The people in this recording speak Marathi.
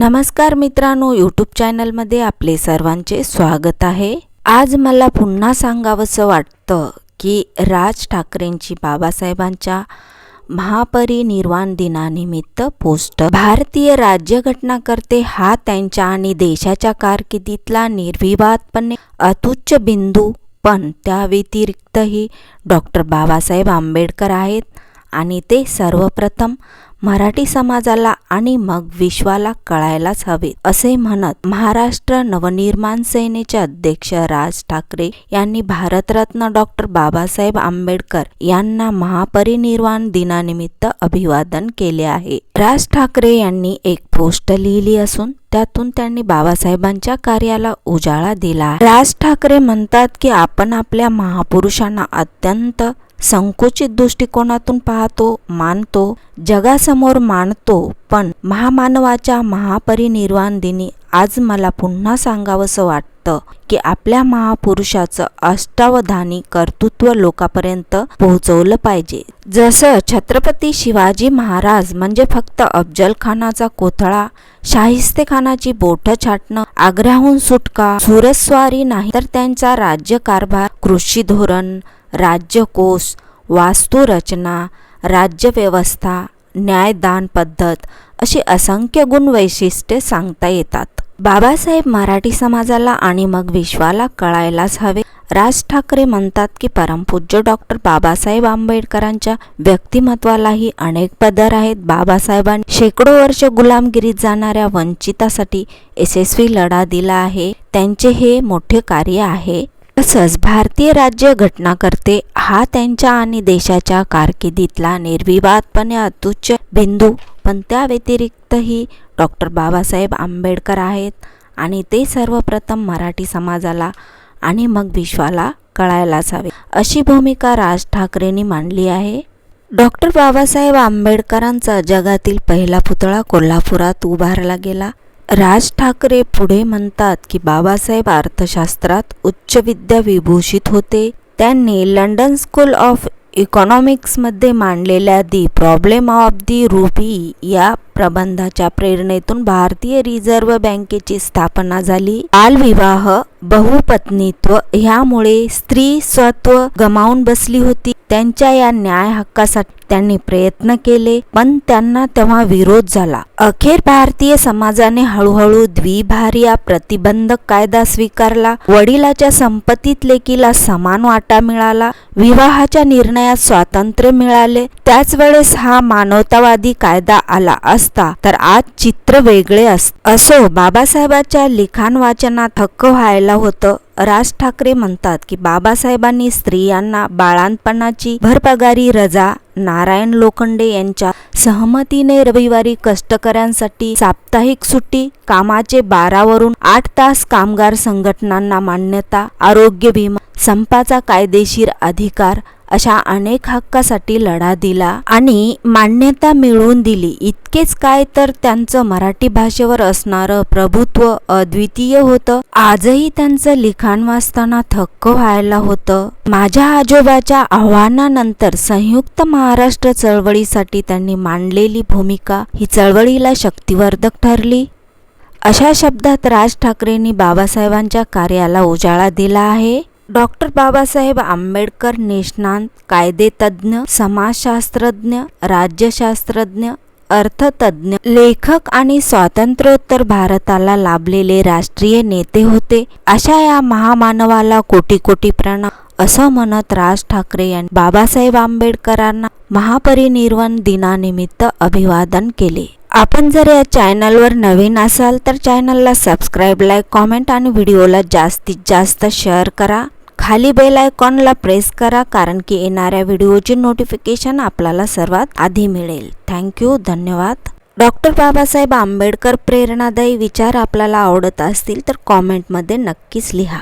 नमस्कार मित्रांनो यूट्यूब चॅनलमध्ये आपले सर्वांचे स्वागत आहे. आज मला पुन्हा सांगावंसं वाटतं की राज ठाकरेंची बाबासाहेबांच्या महापरिनिर्वाण दिनानिमित्त पोस्ट भारतीय राज्यघटनाकर्ते हा त्यांच्या आणि देशाच्या कारकिर्दीतला निर्विवादपणे अतुच्च बिंदू पण त्या व्यतिरिक्तही डॉक्टर बाबासाहेब आंबेडकर आहेत आणि ते सर्वप्रथम मराठी समाजाला आणि मग विश्वाला कळायलाच हवे असे म्हणत महाराष्ट्र नवनिर्माण सेनेचे अध्यक्ष राज ठाकरे यांनी भारतरत्न डॉक्टर बाबासाहेब आंबेडकर यांना महापरिनिर्वाण दिनानिमित्त अभिवादन केले आहे. राज ठाकरे यांनी एक पोस्ट लिहिली असून त्यातून त्यांनी बाबासाहेबांच्या कार्याला उजाळा दिला राज ठाकरे म्हणतात की आपण आपल्या महापुरुषांना अत्यंत संकुचित दृष्टिकोनातून पाहतो मानतो जगासमोर मानतो पण महामानवाच्या महापरिनिर्वाण दिनी आज मला पुन्हा सांगावंसं वाटतं की आपल्या महापुरुषाचं अष्टावधानी कर्तृत्व लोकांपर्यंत पोहोचवलं पाहिजे. जसं छत्रपती शिवाजी महाराज म्हणजे फक्त अफजलखानाचा कोथळा शाहिस्तेखानाची बोटं छाटणं आग्र्याहून सुटका सुरस्वारी नाही तर त्यांचा राज्यकारभार कृषी धोरण राज्यकोश वास्तुरचना राज्यव्यवस्था न्यायदान पद्धत अशी असंख्य गुण वैशिष्ट्ये सांगता येतात. बाबासाहेब मराठी समाजाला आणि मग विश्वाला कळायलाच हवे. राज ठाकरे म्हणतात की परमपूज्य डॉक्टर बाबासाहेब आंबेडकरांच्या व्यक्तिमत्वालाही अनेक पदर आहेत. बाबासाहेबांनी शेकडो वर्ष गुलामगिरीत जाणाऱ्या वंचितासाठी यशस्वी लढा दिला आहे. त्यांचे हे मोठे कार्य आहे. तसंच भारतीय राज्य घटनाकर्ते हा त्यांच्या आणि देशाच्या कारकिर्दीतला निर्विवादपणे अतुच्च बिंदू. पण त्या व्यतिरिक्तही डॉक्टर बाबासाहेब आंबेडकर आहेत आणि ते सर्वप्रथम मराठी समाजाला आणि मग विश्वाला कळायलाच हवे. अशी भूमिका राज ठाकरेंनी मांडली आहे. डॉक्टर बाबासाहेब आंबेडकरांचा जगातील पहिला पुतळा कोल्हापुरात उभारला गेला. राज ठाकरे पुढे म्हणतात की बाबासाहेब अर्थशास्त्रात उच्च विद्या विभूषित होते. त्यांनी लंडन स्कूल ऑफ इकॉनॉमिक्समध्ये मांडलेल्या the problem of the rupee या प्रबंधाच्या प्रेरणेतून भारतीय रिझर्व्ह बँकेची स्थापना झाली. बालविवाह बहुपत्नीत्व ह्यामुळे स्त्री स्वत्व गमावून बसली होती. त्यांच्या या न्याय हक्कासाठी त्यांनी प्रयत्न केले पण त्यांना तेव्हा विरोध झाला. अखेर भारतीय समाजाने हळूहळू द्विभार्या प्रतिबंधक कायदा स्वीकारला. वडिलाच्या संपत्तीत लेकीला समान वाटा मिळाला. विवाहाच्या निर्णयात स्वातंत्र्य मिळाले. त्याच वेळेस हा मानवतावादी कायदा आला असता तर आज चित्र वेगळे अस असो. बाबासाहेबांच्या लिखाण वाचनात हक्क व्हायला होतं. राज ठाकरे म्हणतात की बाबासाहेबांनी स्त्रियांना बाळांपणाची भरपगारी रजा नारायण लोखंडे यांच्या सहमतीने रविवारी कष्टकऱ्यांसाठी साप्ताहिक सुट्टी कामाचे बारावरून आठ तास कामगार संघटनांना मान्यता आरोग्य विमा संपाचा कायदेशीर अधिकार अशा अनेक हक्कासाठी लढा दिला आणि मान्यता मिळवून दिली. इतकेच काय तर त्यांचं मराठी भाषेवर असणारं प्रभुत्व अद्वितीय होतं. आजही त्यांचं लिखाण वाचताना थक्क व्हायला होतं. माझ्या आजोबाच्या आव्हानानंतर संयुक्त महाराष्ट्र चळवळीसाठी त्यांनी मांडलेली भूमिका ही चळवळीला शक्तिवर्धक ठरली. अशा शब्दात राज ठाकरेंनी बाबासाहेबांच्या कार्याला उजाळा दिला आहे. डॉक्टर बाबासाहेब आंबेडकर निष्णांत कायदेतज्ञ समाजशास्त्रज्ञ राज्यशास्त्रज्ञ अर्थतज्ञ लेखक आणि स्वातंत्र्योत्तर भारताला लाभलेले राष्ट्रीय नेते होते. अशा या महामानवाला कोटी कोटी प्रणाम असं म्हणत राज ठाकरे यांनी बाबासाहेब आंबेडकरांना महापरिनिर्वाण दिनानिमित्त अभिवादन केले. आपण जर या चॅनलवर नवीन असाल तर चॅनलला सबस्क्राईब लाईक कॉमेंट आणि व्हिडिओला जास्तीत जास्त शेअर करा. खाली बेल आयकॉनला प्रेस करा कारण की येणाऱ्या व्हिडिओची नोटिफिकेशन आपल्याला सर्वात आधी मिळेल. थँक्यू धन्यवाद. डॉक्टर बाबासाहेब आंबेडकर प्रेरणादायी विचार आपल्याला आवडत असतील तर कॉमेंटमध्ये नक्कीच लिहा.